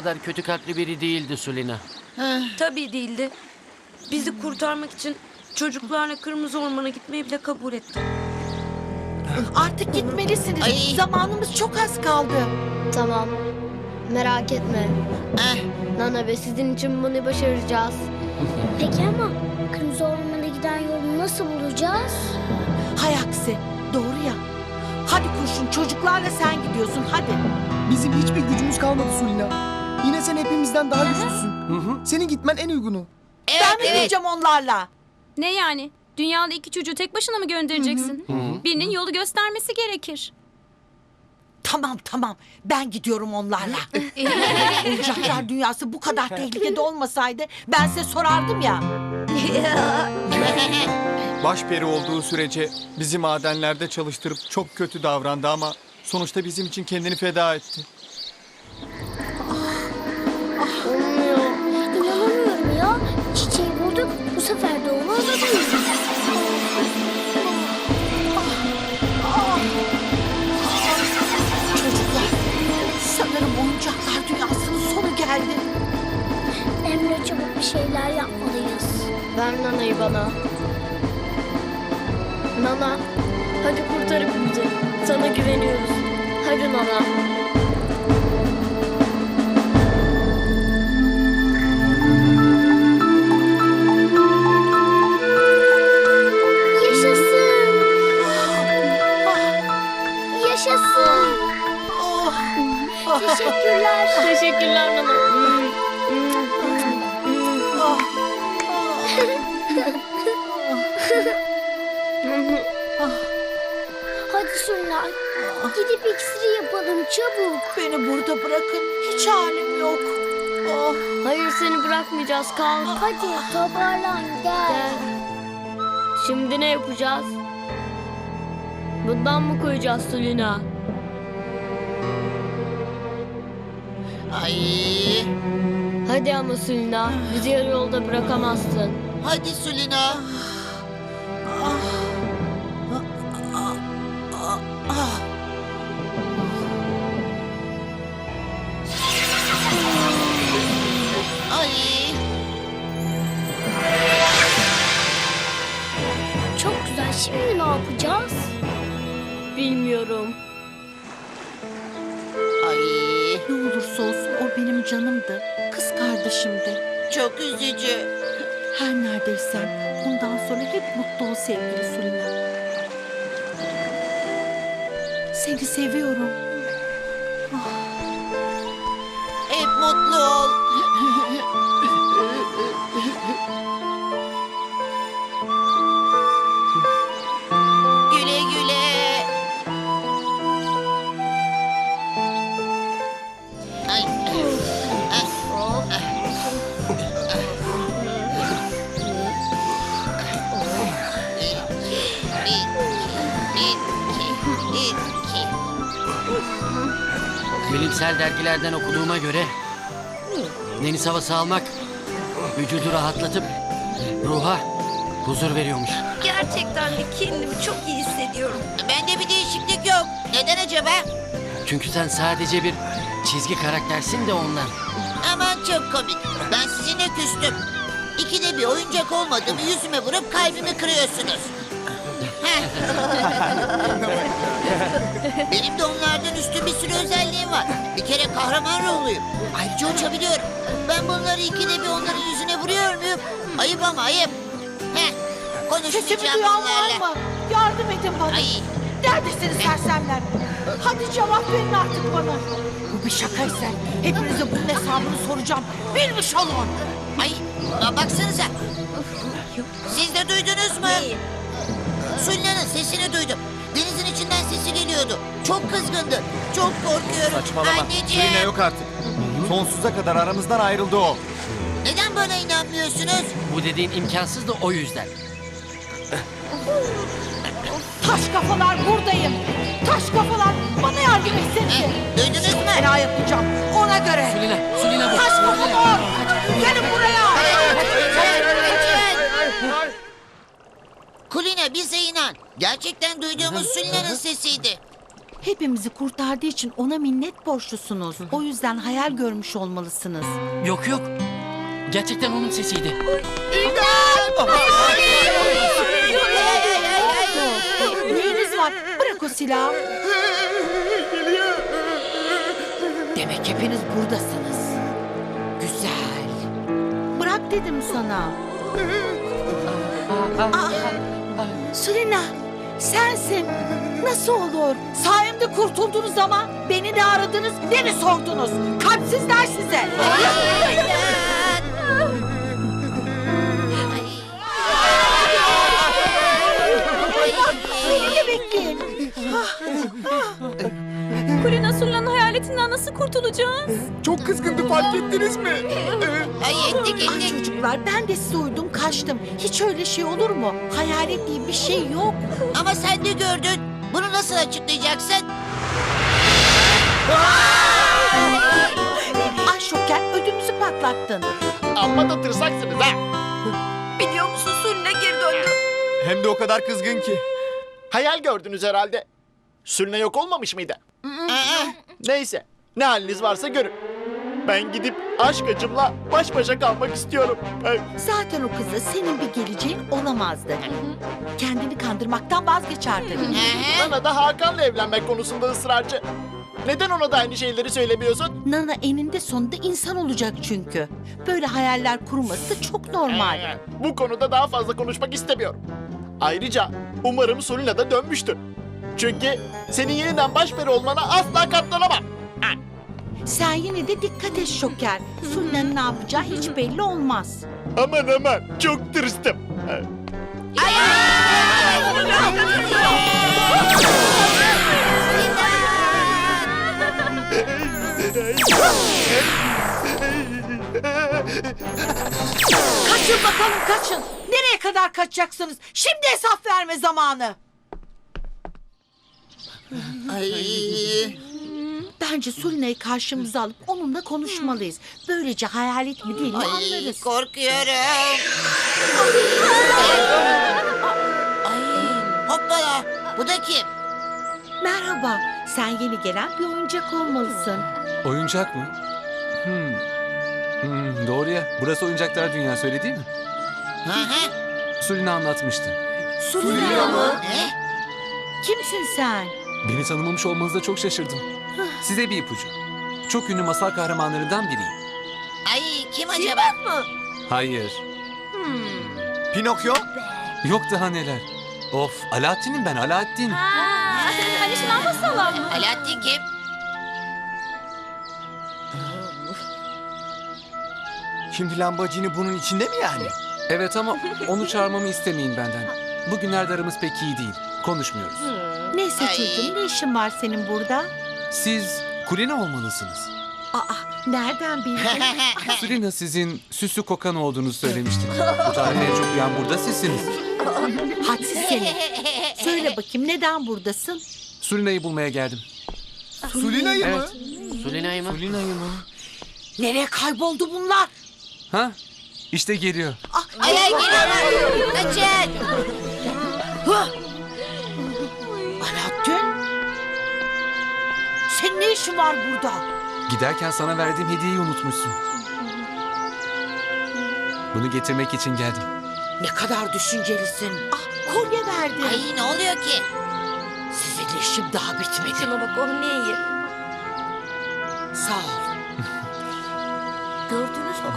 kadar kötü kalpli biri değildi Sulina. Tabii değildi. Bizi kurtarmak için çocuklarla Kırmızı Orman'a gitmeyi bile kabul etti. Artık gitmelisiniz. Ay. Zamanımız çok az kaldı. Tamam. Merak etme. Eh, Nana ve sizin için bunu başaracağız. Peki ama Kırmızı Orman'a giden yolu nasıl bulacağız? Hay aksi. Doğru ya. Hadi kurşun çocuklarla sen gidiyorsun hadi. Bizim hiçbir gücümüz kalmadı Sulina. Yine sen hepimizden daha güçlüsün. Senin gitmen en uygunu. evet, ben mi evet. gideceğim onlarla? Ne yani? Dünyada iki çocuğu tek başına mı göndereceksin? Birinin yolu göstermesi gerekir. Tamam tamam ben gidiyorum onlarla. Oyuncaklar dünyası bu kadar tehlikede olmasaydı ben size sorardım ya. Başperi olduğu sürece bizi madenlerde çalıştırıp çok kötü davrandı ama sonuçta bizim için kendini feda etti. Şeyler yapmalıyız. Ver Nana'yı bana. Nana, hadi kurtarıp bizi. Sana güveniyoruz. Hadi Nana. Yaşasın. Yaşasın. Teşekkürler. Teşekkürler Nana. Sürler. Gidip iksiri yapalım çabuk. Beni burada bırakın hiç halim yok. Oh. Hayır seni bırakmayacağız. Kalk. Hadi toparlan gel. Gel. Şimdi ne yapacağız? Bundan mı koyacağız Sulina? Ay, Hadi ama Sulina. Bizi yarı yolda bırakamazsın. hadi Sulina. Ay, Çok güzel. Şimdi ne yapacağız? Bilmiyorum. ay. Ne olursa olsun o benim canımdı. Kız kardeşimdi. Çok üzücü. Her neredeysen bundan sonra hep mutlu ol sevgili Sulina. Seni seviyorum. Hep mutlu ol. güle güle. Ay. Ay. Bir, iki. Bilimsel dergilerden okuduğuma göre deniz havası almak vücudu rahatlatıp ruha huzur veriyormuş. Gerçekten de kendimi çok iyi hissediyorum. Bende bir değişiklik yok. Neden acaba? Çünkü sen sadece bir çizgi karaktersin de ondan. Aman çok komik. Ben sizinle küstüm. İkide bir oyuncak olmadığımı yüzüme vurup kalbimi kırıyorsunuz. Heh. Benim de onlardan üstün bir sürü özelliğim var. Bir kere kahraman ruhluyum. Ayrıca uçabiliyorum. Ben bunları ikide bir onların yüzüne vuruyor muyum? Ayıp ama ayıp. Heh. Sesimi Konuşmayacağım duyan var mı? Yardım edin bana. Ay. Neredesiniz sersemler? Hadi cevap verin artık bana. Bu bir şakaysa hepinize bunun hesabını soracağım. Bilmiş olun. Ay, aa, baksanıza. Siz de duydunuz mu? Sulina'nın sesini duydum. Denizin içinden sesi geliyordu. Çok kızgındı. Çok korkuyorum. Saçmalama. Anneciğim. Sulina yok artık. Sonsuza kadar aramızdan ayrıldı o. Neden bana inanmıyorsunuz? Bu dediğin imkansız da o yüzden. Taş kafalar buradayım. Taş kafalar bana yardım etsenize. Eh, duydunuz mu? Fena yapacağım. Ona göre. Sulina, Sulina bu. Taş kafalar. Gelin buraya. Kulina bize inan. Gerçekten duyduğumuz Sulina'nın sesiydi. Hepimizi kurtardığı için ona minnet borçlusunuz. O yüzden hayal görmüş olmalısınız. Yok yok. Gerçekten onun sesiydi. Neyiniz var? Bırak o silahı. Demek hepiniz buradasınız. Güzel. Bırak dedim sana. Aa, Sulina sensin. Nasıl olur? Sayemde kurtuldunuz ama beni de aradınız, beni sordunuz. Kalpsizler size. Beni de bekleyin. Kulina Sulina'nın hayaletinden nasıl kurtulacağız? Çok kızgındı fark ettiniz mi? Ay ettik Ay ettik. çocuklar ben de size uydum kaçtım. Hiç öyle şey olur mu? Hayalet diye bir şey yok. Ama sen de gördün. Bunu nasıl açıklayacaksın? Ay şoker ödümüzü patlattın. Amma da tırsaksınız ha. Biliyor musun Sulina geri döndü. Hem de o kadar kızgın ki. Hayal gördünüz herhalde. Sülne yok olmamış mıydı? Neyse. Ne haliniz varsa görün. Ben gidip aşk acımla baş başa kalmak istiyorum. Ay, Zaten o kıza senin bir geleceğin olamazdı. Kendini kandırmaktan vazgeçerdin. Hı hı. Nana da Hakan'la evlenmek konusunda ısrarcı. Neden ona da aynı şeyleri söylemiyorsun? Nana eninde sonunda insan olacak çünkü. Böyle hayaller kurması da çok normal. Ee, Bu konuda daha fazla konuşmak istemiyorum. Ayrıca umarım Sulina da dönmüştür. Çünkü senin yeniden başperi olmana asla katlanamam. Sen yine de dikkat et şoker. Sunna'nın ne yapacağı hiç belli olmaz. Aman aman çok tırstım. Kaçın bakalım kaçın. Nereye kadar kaçacaksınız? Şimdi hesap verme zamanı. Ay. Bence Sulina'yı karşımıza alıp onunla konuşmalıyız. Böylece hayalet mi değil mi Ay anlarız. korkuyorum. Ay hoppala. Bu da kim? Merhaba, sen yeni gelen bir oyuncak olmalısın. Oyuncak mı? Hmm. Hmm, doğru ya. Burası oyuncaklar dünyası öyle değil mi? Hı hı. Sulina anlatmıştı. Sulina mı? Ne? Kimsin sen? Beni tanımamış olmanıza çok şaşırdım. Size bir ipucu. Çok ünlü masal kahramanlarından biriyim. Ay kim acaba? Hayır. Pinokyo? Yok daha neler. Of Alaaddin'im ben Alaaddin. Hani şınav masalar mı? Alaaddin kim? Şimdi lambacini bunun içinde mi yani? Evet ama onu çağırmamı istemeyin benden. Bugünlerde aramız pek iyi değil. Konuşmuyoruz. Neyse Ay. çocuğum, ne işin var senin burada? Siz Kulina olmalısınız. Aa, nereden bildin? Sulina sizin süslü kokan olduğunuzu söylemişti. Bu tarife en çok duyan burada sizsiniz. Hadsiz seni. Söyle bakayım neden buradasın? Sulina'yı bulmaya geldim. Sulina'yı mı? Sulina'yı mı? Sulina'yı mı? Nereye kayboldu bunlar? Ha? İşte geliyor. Ay ay geliyorlar. Kaçın. Senin ne işin var burada? Giderken sana verdiğim hediyeyi unutmuşsun. Bunu getirmek için geldim. Ne kadar düşüncelisin. Ah, kolye verdin. Ay ne oluyor ki? Sizinle işim daha bitmedi. Şuna bak oh ne iyi. Sağ ol. Gördünüz mü?